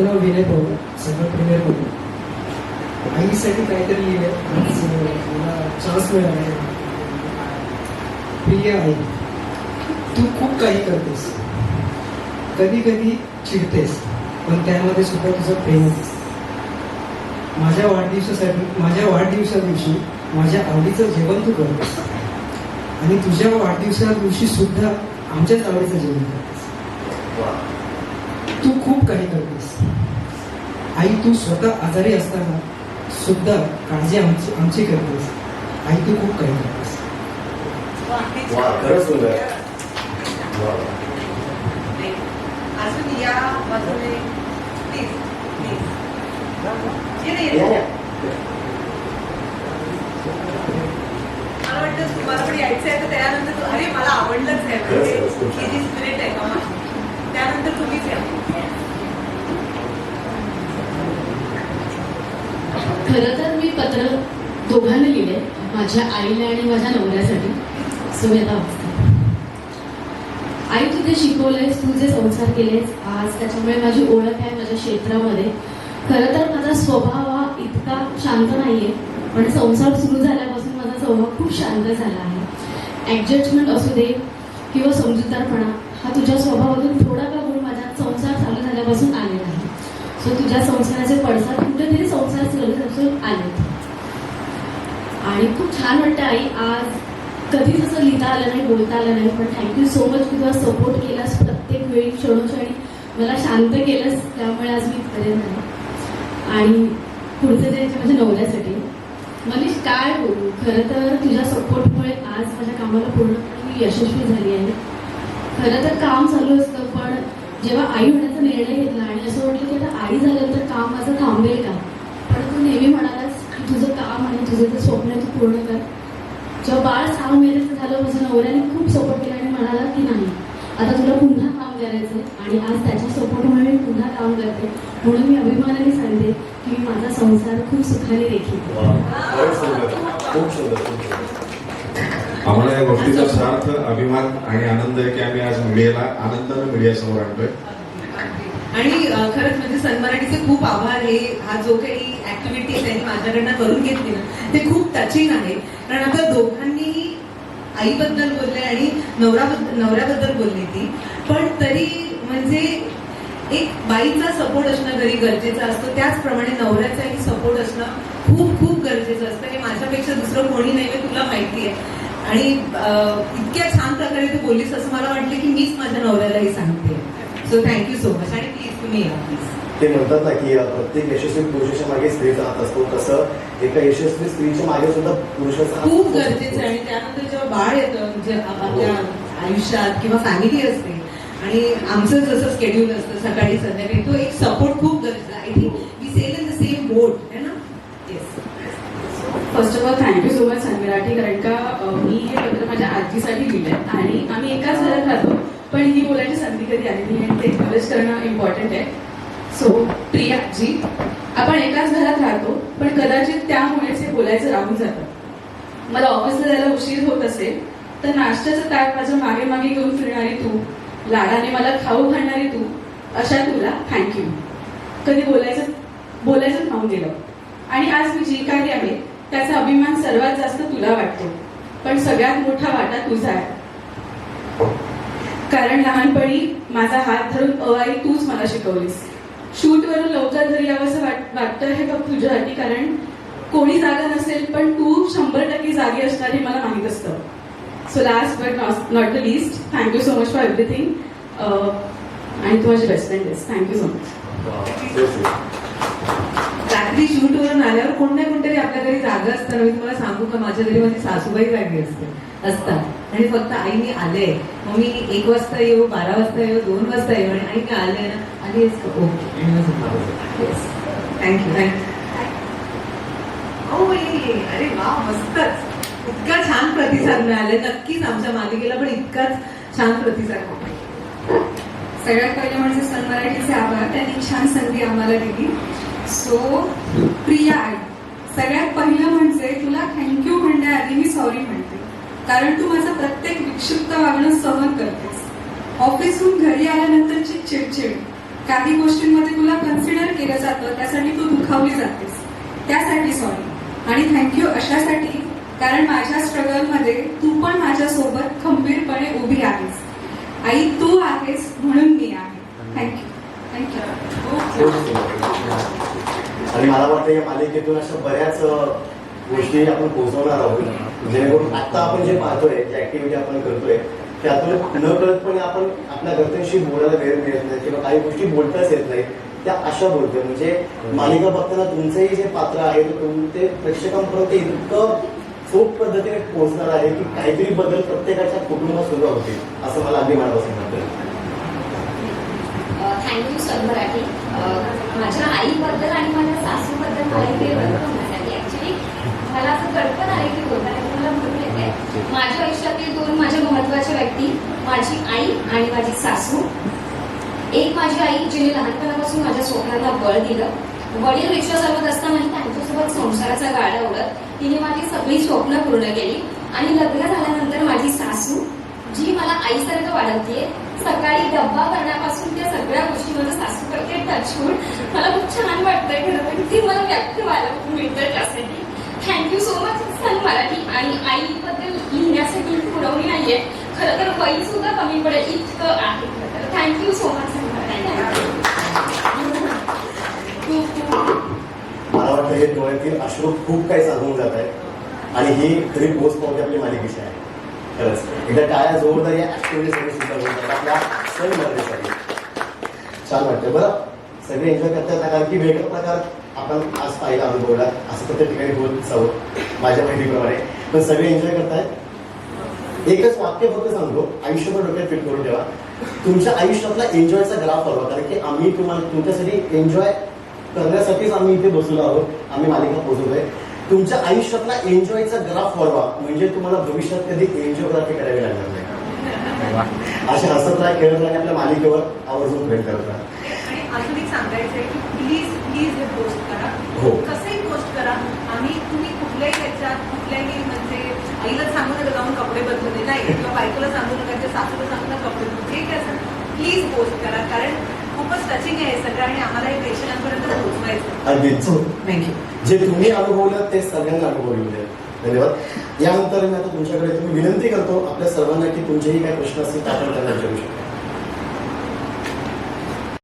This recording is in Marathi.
माझं नाव विनय भाऊ सगळं प्रीमियर होतो आईसाठी काहीतरी लिहिलं मला चान्स मिळाला प्रिय आई तू खूप काही करतेस कधी कधी चिडतेस पण त्यामध्ये सुद्धा तुझं प्रेम माझ्या वाढदिवसासाठी माझ्या वाढदिवसा दिवशी माझ्या आवडीचं जेवण तू करतेस आणि तुझ्या वाढदिवसा दिवशी सुद्धा आमच्याच आवडीचं जेवण करतेस तू खूप काही करतेस. आई तू स्वतः आजारी असताना सुद्धा काळजी आमची आमची करतेस. आई तू खूप काही करतेस. या. मला वाटतं तुम्हाला पण यायचं आहे तर त्यानंतर तू अरे मला आवडलंच आहे. ही. त्यानंतर तुम्हीच या. खरं तर मी पत्र दोघांना लिहिले. माझ्या आईला आणि माझ्या नवऱ्यासाठी. सुमेधा वाचते आई तुझे जे शिकवलंयस तू जे संसार केलेस आज त्याच्यामुळे माझी ओळख आहे माझ्या क्षेत्रामध्ये. खरं तर माझा स्वभाव हा इतका शांत नाहीये पण संसार सुरू झाल्यापासून माझा स्वभाव खूप शांत झाला आहे. ॲडजस्टमेंट असू दे किंवा समजूतदारपणा हा तुझ्या स्वभावातून थोडा का गुण माझ्या संसार चालू झाल्यापासून आलेला आहे सो तुझ्या संसाराचे पडसाद कुठेतरी संसार चालूपासून आले. आणि खूप छान वाटतं आई आज कधीच असं लिहिता आलं नाही बोलता आलं नाही पण थँक्यू सो मच की तुला सपोर्ट केलास प्रत्येक वेळी क्षणोक्षणी. मला शांत केलंस त्यामुळे आज मी इथपर्यंत झाले. आणि पुढचं ते माझ्या नवऱ्यासाठी. मनीष काय बोलू? खरं तर तुझ्या सपोर्टमुळे आज माझ्या कामाला पूर्णपणे मी यशस्वी झाली आहे. खरं तर काम चालू असतं जेव्हा आई होण्याचा निर्णय घेतला आणि असं वाटलं की आता आई झाल्यानंतर काम माझं थांबेल का? पण तू नेहमी म्हणालास की तुझं काम आणि तुझं जे स्वप्न आहे तू पूर्ण कर. जेव्हा बाळ सहा महिन्याचं झालं माझ्या नवऱ्याने खूप सपोर्ट केला आणि म्हणाला की नाही आता तुला पुन्हा काम करायचं आहे आणि आज त्याच्या सपोर्टमुळे मी पुन्हा काम करते. म्हणून मी अभिमानाने सांगते की मी माझा संसार खूप सुखाने देखील वा खरंच सुंदर खूप सुंदर खूप सुंदर आम्हाला या गोष्टीचा सार्थ अभिमान आणि आनंद आहे की आम्ही आज मीडियाला आनंदाने मीडिया समोर आणतोय. आणि खरंच म्हणजे सन खूप आभार. हे हा जो काही ऍक्टिव्हिटी त्यांनी माझ्याकडनं करून घेतली ना ते खूप टचिंग आहे. कारण आता दोघांनी आईबद्दल बोलले आणि नवराबद्दल नवऱ्याबद्दल बोलली ती. पण तरी म्हणजे एक बाईचा सपोर्ट असणं घरी गरजेचं असतं त्याचप्रमाणे नवऱ्याचाही सपोर्ट असणं खूप खूप गरजेचं असतं. हे माझ्यापेक्षा दुसरं कोणी नाही तुला माहिती आहे. आणि इतक्या छान प्रकारे तू बोललीस असं मला वाटलं की मीच माझ्या नवऱ्यालाही सांगते. So thank you so much आणि प्लीज तुम्ही या प्लीज ते म्हणतात ना की प्रत्येक यशस्वी पुरुषाच्या मागे स्त्रीचा हात असतो. तसं एका यशस्वी स्त्रीच्या मागे सुद्धा पुरुषाचा खूप. गरजेचं आहे. आणि त्यानंतर जेव्हा बाळ येतं म्हणजे आप- आपल्या आयुष्यात किंवा फॅमिली असते आणि आमचं जसं स्केड्यूल असतं सकाळी संध्याकाळी तो एक सपोर्ट खूप गरजेचा I think we sail in the same boat है first of all thank you so much Sun Marathi कारण का मी हे पत्र माझ्या आजीसाठी लिहिलंय. आणि आम्ही एकाच घरात राहतो. पण ही बोलायची संधी कधी आली नाही आणि ते एक्नॉलेज करणं इम्पॉर्टंट आहे. सो प्रिया जी आपण एकाच घरात राहतो पण कदाचित त्यामुळेच हे बोलायचं राहून जातं. मला ऑफिसला जायला उशीर होत असेल तर नाश्त्याचं ताट माझ्या मागे मागे घेऊन फिरणारी तू लाडाने मला खाऊ घालणारी तू अशा तुला थँक्यू कधी बोलायचं बोलायचं थांबून गेलं. आणि आज मी जी काही आहे त्याचा अभिमान सर्वात जास्त तुला वाटतो. पण सगळ्यात मोठा वाटा तुझा आहे. कारण लहानपणी माझा हात धरून अवाई तूच मला शिकवलीस. शूटवरून लवकर घरी यावंसं वाट वाटतं हे फक्त तुझ्यासाठी कारण कोणी जागा नसेल पण तू शंभर टक्के जागी असणार हे मला माहीत असतं. So last but not the least thank you so much for everything आणि तू माझी बेस्ट फ्रेंड आहेस. थँक्यू सो मच रात्री शूटवरून आल्यावर कोण नाही कोणतरी आपल्या घरी जागा असताना मी तुम्हाला सांगू का माझ्या घरी माझी सासूबाई जागी असते असतात. आणि फक्त आई मी आले मग मी एक वाजता येऊ बारा वाजता येऊ दोन वाजता येऊ आणि आई आले ना आली ओके. येस थँक्यू थँक्यू अरे वा मस्तच. इतका छान प्रतिसाद मिळाले. नक्कीच आमच्या मालिकेला पण इतकाच छान प्रतिसाद. सगळ्यात पहिले म्हणजे सन मराठीचे आभार. त्यांनी छान संधी आम्हाला दिली. सो प्रिया आई सगळ्यात पहिलं म्हणजे तुला थँक्यू म्हणण्याआधी मी सॉरी म्हणते. कारण तू माझं प्रत्येक विक्षिप्त वागणं सहन करतेस. ऑफिसहून घरी आल्यानंतरची चिडचिड काही गोष्टींमध्ये तुला कन्सिडर केलं जातं त्यासाठी तू दुखावली जातेस. त्यासाठी सॉरी आणि थँक्यू अशासाठी कारण माझ्या स्ट्रगलमध्ये तू पण माझ्यासोबत खंबीरपणे उभी आहेस. आई तू आहेस म्हणून मी आहे. थँक्यू थँक्यू ओके आणि मला वाटतं या मालिकेतून अशा बऱ्याच गोष्टी आपण पोहोचवणार आहोत. जेणेकरून आता आपण जे पाहतोय जे ऍक्टिव्हिटी आपण करतोय त्यातून न कळतपणे आपण आपल्या घरच्यांशी बोलायला वेळ मिळत नाही किंवा काही गोष्टी बोलताच येत नाही. त्या अशा बोलतोय. म्हणजे मालिका बघताना तुमचंही जे पात्र आहे ते ते प्रेक्षकांपर्यंत इतकं सोप पद्धतीने पोहोचणार आहे की काहीतरी बदल प्रत्येकाच्या कुटुंबात सुरू होतील असं मला अगदी मनापासून वाटतं. थँक्यू सर मराठी माझ्या आईबद्दल आणि माझ्या सासूबद्दल मला इथे होण्यासाठी ऍक्च्युली मला असं कल्पना आहे की बोलताना मला म्हणून येते. माझ्या आयुष्यातील दोन माझ्या महत्त्वाच्या व्यक्ती माझी आई आणि माझी सासू. एक माझी आई जिने लहानपणापासून माझ्या स्वप्नांना बळ दिलं. वडील रिक्षा चालवत असतानाही त्यांच्यासोबत संसाराचा गाडा उडत तिने माझी सगळी स्वप्न पूर्ण केली. आणि लग्न झाल्यानंतर माझी सासू जी मला आईसारखं वाढवते सकाळी डब्बा करण्यापासून त्या सगळ्या गोष्टी माझ्या सासू करते टचवून मला खूप छान वाटतंय खरं तर. ती मला व्यक्त व्हायला मिळतं त्यासाठी. Thank you so much Sun Marathi. आणि आईबद्दल लिहिण्यासाठी पुरवणी नाहीये. खरं तर वय सुद्धा कमी पडेल इतकं आहे खरं तर. Thank you so much Sun Marathi. मला वाटतं हे डोळ्यातील अश्रू खूप काही सांगून जात आहे आणि ही खरी पोच पावती आपली मालिकेची आहे. खरंच. एकदा टाळ्या जोरदार या ऍक्टिव्हिटीसाठी सुद्धा होतात आपल्या सण मर्यादेसाठी छान वाटतं बरं? सगळे एन्जॉय करतात कारण की वेगळा प्रकार आपण आज पाहिला अनुभवला असं प्रत्येक ठिकाणी बोलत असावं माझ्या माहितीप्रमाणे. पण सगळे एन्जॉय करतायत एकच वाक्य फक्त सांगतो. आयुष्यभर डोक्यात फिट करून ठेवा. तुमच्या आयुष्यातला एन्जॉयचा ग्राफ हवा कारण की आम्ही तुम्हाला तुमच्यासाठी एन्जॉय करण्यासाठीच आम्ही इथे बसलो आहोत. आम्ही मालिका पोहोचवतोय. तुमच्या आयुष्यातला एन्जॉयचा ग्राफ वाढवा म्हणजे तुम्हाला भविष्यात कधी एन्जॉयग्राफी करावी लागणार नाही. असे हसत राहा खेळत राहा आपल्या मालिकेवर आवर्जून प्रेम करत राहा. आणि अजून एक सांगायचं आहे की प्लीज प्लीज हे पोस्ट करा. हो. कसंही पोस्ट करा. आम्ही तुम्ही कुठल्याही ह्याच्यात कुठल्याही म्हणजे आईला सांगू नका जाऊन कपडे बदलू नाही किंवा बायकोला सांगू नका त्या सासूला सांगू नका कपडे बदलू जे काय असेल प्लीज पोस्ट करा. कारण खूपच टचिंग आहे हे सगळं आणि आम्हाला हे प्रेक्षकांपर्यंत पोहोचवायचं. थँक्यू जे तुम्ही अनुभवलं ते सगळ्यांना अनुभवलेलं आहे धन्यवाद. यानंतर मी आता तुमच्याकडे तुम्ही विनंती करतो आपल्या सर्वांना की तुमचेही काही प्रश्न असतील तर आपण त्यांना विचारू शकतो.